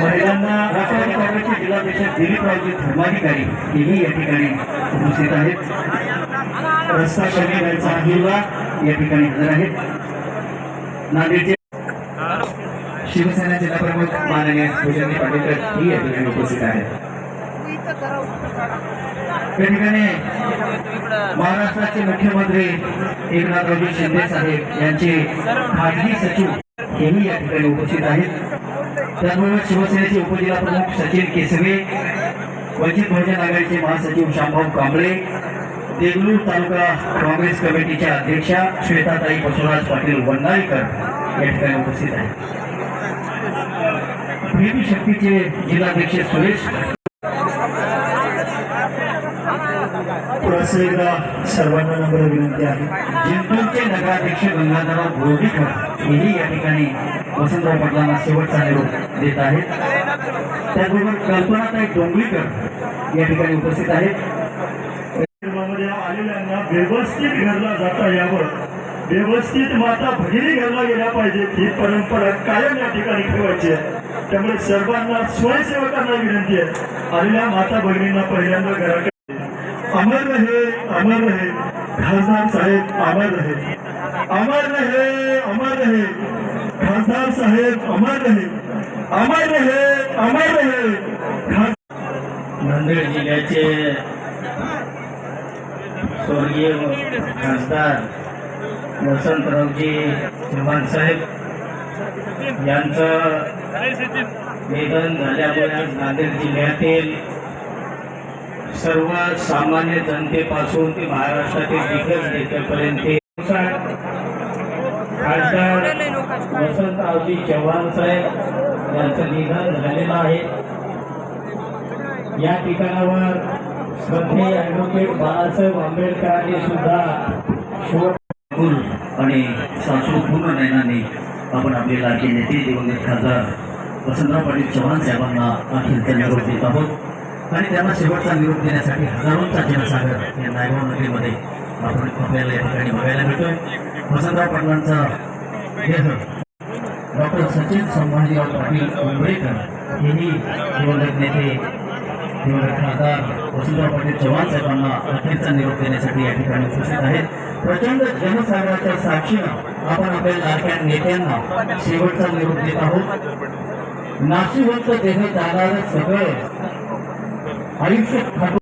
महिलांना राष्ट्रवादी काँग्रेसचे जिल्हाध्यक्ष दिलीपरावजी धर्माधिकारी हेही या ठिकाणी उपस्थित आहेत. रस्ता शरीर यांचा हिरवा या ठिकाणी हजर आहेत नांदेडचे शिवसेना जिल्हाप्रमुख माननीय भूषणी पाटीलकर ही या ठिकाणी उपस्थित आहेत. या ठिकाणी महाराष्ट्राचे मुख्यमंत्री एकनाथरावजी शिंदे साहेब यांचे खाजगी सचिव हेही या ठिकाणी उपस्थित आहेत. त्याचबरोबर शिवसेनेचे उपजिल्हा प्रमुख सचिन केसवे वंचित बहुजन आघाडीचे महासचिव शामभाऊ कांबळे देगलूर तालुका काँग्रेस कमिटीच्या अध्यक्षा श्वेताताई बसवराज पाटील वंडाळीकर या ठिकाणी उपस्थित आहेत. प्रेमी शक्तीचे जिल्हाध्यक्ष सुरेश पुढे एकदा सर्वांना नम्र विनंती आहे. जिंतूरचे नगराध्यक्ष गंगाधरराव बोर्डीकर हेही या ठिकाणी वसंतराव पाटलांना शेवटचा निरोप देत आहेत. त्याचबरोबर कल्पनाताई डोंगरीकर या ठिकाणी उपस्थित आहेत. आलेल्यांना व्यवस्थित घरला जाता यावं. व्यवस्थित माता भगिनी घरला गेल्या पाहिजेत. ही परंपरा कायम या ठिकाणी ठेवायची आहे. त्यामुळे सर्वांना स्वयंसेवकांना विनंती आहे. आलेल्या माता भगिनींना पहिल्यांदा घराकडे. अमर रहे अमर रहे. खासदार साहेब अमर रहे. अमर रहे अमर रहे. खासदार साहेब अमर रहे अमर रहे अमर रहे. नांदेड जिल्ह्याचे स्वर्गीय खासदार वसंतरावजी चव्हाण साहेब यांचं निधन झाल्यामुळे आज नांदेड जिल्ह्यातील सर्व सामान्य जनतेपासून ते महाराष्ट्रातील दिग्गज नेत्यापर्यंत खासदार वसंतरावजी चव्हाण साहेब यांचं निधन झालेलं आहे. या ठिकाणावर श्रद्धे ॲडव्होकेट बाळासाहेब आंबेडकरांनी सुद्धा शेवट कुल आणि सासू पूर्ण नयनाने आपण आपले लाडके नेते दिवंगत खासदार वसंतराव पाटील चव्हाण साहेबांना अखेरचा निरोप देत आहोत. आणि त्यांना शेवटचा निरोप देण्यासाठी हजारोंचा जनसागर या नायगाव नगरीमध्ये आपण आपल्याला या ठिकाणी बघायला मिळतोय वसंतराव पाटलांचा देह डॉक्टर सचिन संभाजीराव पाटील उंबरेकर हेही दिवंगत नेते दिवंगत खासदार वसंतराव पाटील चव्हाण साहेबांना अखेरचा निरोप देण्यासाठी या ठिकाणी उपस्थित आहेत प्रचंड जनसागराच्या साक्षीनं आपण आपल्या लाडक्या नेत्यांना शेवटचा निरोप देत आहोत नाशिवंत देह जाणारे सगळे। आयुष्य